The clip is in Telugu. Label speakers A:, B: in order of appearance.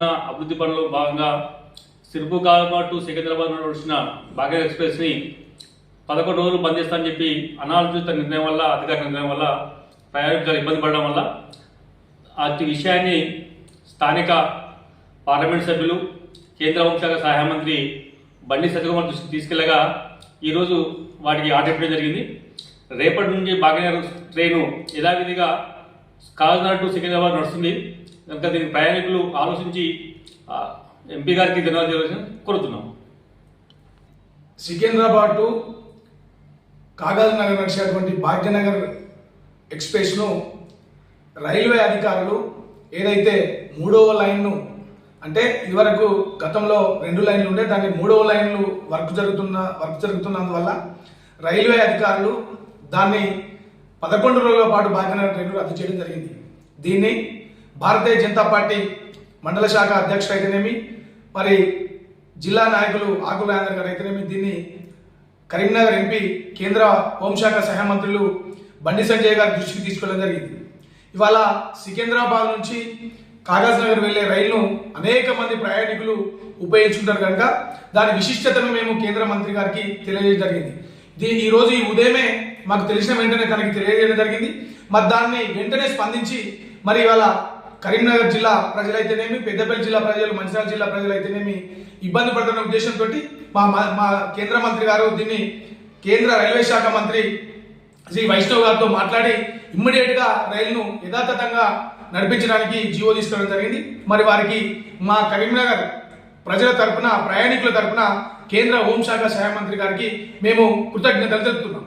A: భాగంగా సిరుపు కాలమా టు సికింద్రాబాద్ నుండి వచ్చిన భాగ్య ఎక్స్ప్రెస్ని పదకొండు రోజులు బంద్ చేస్తామని చెప్పి అనాలోచిత నిర్ణయం వల్ల అధికార నిర్ణయం వల్ల ప్రయాణికులు ఇబ్బంది పడడం వల్ల అతి విషయాన్ని స్థానిక పార్లమెంట్ సభ్యులు కేంద్ర హోంశాఖ సహాయ మంత్రి బండి సత్యకుమార్ దృష్టికి తీసుకెళ్ళగా ఈరోజు వాటికి ఆర్డర్ ఇవ్వడం జరిగింది. రేపటి నుంచి భాగ్యనగర్ ట్రైను యథావిధిగా కాకినాడ టు సికింద్రాబాద్ నడుస్తుంది. కనుక దీని ప్రయాణికులు ఆలోచించి ఎంపీ గారికి ధన్యవాదాలు తెలియజేసి కోరుతున్నాం.
B: సికింద్రాబాద్ టు కాగజ్ నగర్ నడిచేటువంటి భాగ్యనగర్ ఎక్స్ప్రెస్ను రైల్వే అధికారులు ఏదైతే మూడవ లైన్ను అంటే ఇదివరకు గతంలో రెండు లైన్లు ఉండే దాన్ని మూడవ లైన్లు వర్క్ జరుగుతున్న వర్క్ జరుగుతున్నందువల్ల రైల్వే అధికారులు దాన్ని పదకొండు రోజుల పాటు భాగ్యనగర్ ట్రైన్లు రద్దు చేయడం జరిగింది. దీన్ని భారతీయ జనతా పార్టీ మండల శాఖ అధ్యక్షుడు అయితేనేమి మరి జిల్లా నాయకులు ఆకుల రాజేందర్ గారు అయితేనేమి దీన్ని కరీంనగర్ ఎంపీ కేంద్ర హోంశాఖ సహాయ మంత్రులు బండి సంజయ్ గారి దృష్టికి తీసుకెళ్ళడం జరిగింది. ఇవాళ సికింద్రాబాద్ నుంచి కాగజ్ నగర్ వెళ్ళే రైలును అనేక మంది ప్రయాణికులు ఉపయోగించుకుంటారు కనుక దాని విశిష్టతను మేము కేంద్ర మంత్రి గారికి తెలియజేయడం జరిగింది. దీన్ని ఈ రోజు ఈ ఉదయమే మాకు తెలిసిన వెంటనే తనకి తెలియజేయడం జరిగింది. మరి దాన్ని వెంటనే స్పందించి మరి ఇవాళ కరీంనగర్ జిల్లా ప్రజలైతేనేమి పెద్దపల్లి జిల్లా ప్రజలు మంచిర్యాల జిల్లా ప్రజలైతేనేమి ఇబ్బంది పడుతున్న ఉద్దేశంతో మా మా- మా కేంద్ర మంత్రి గారు దీన్ని కేంద్ర రైల్వే శాఖ మంత్రి శ్రీ వైష్ణవ్ గారితో మాట్లాడి ఇమ్మీడియట్గా రైలును యథాతథంగా నడిపించడానికి జీవో తీసుకోవడం జరిగింది. మరి వారికి మా కరీంనగర్ ప్రజల తరపున ప్రయాణికుల తరపున కేంద్ర హోంశాఖ సహాయ మంత్రి గారికి మేము కృతజ్ఞతలు తెలుపుతున్నాం.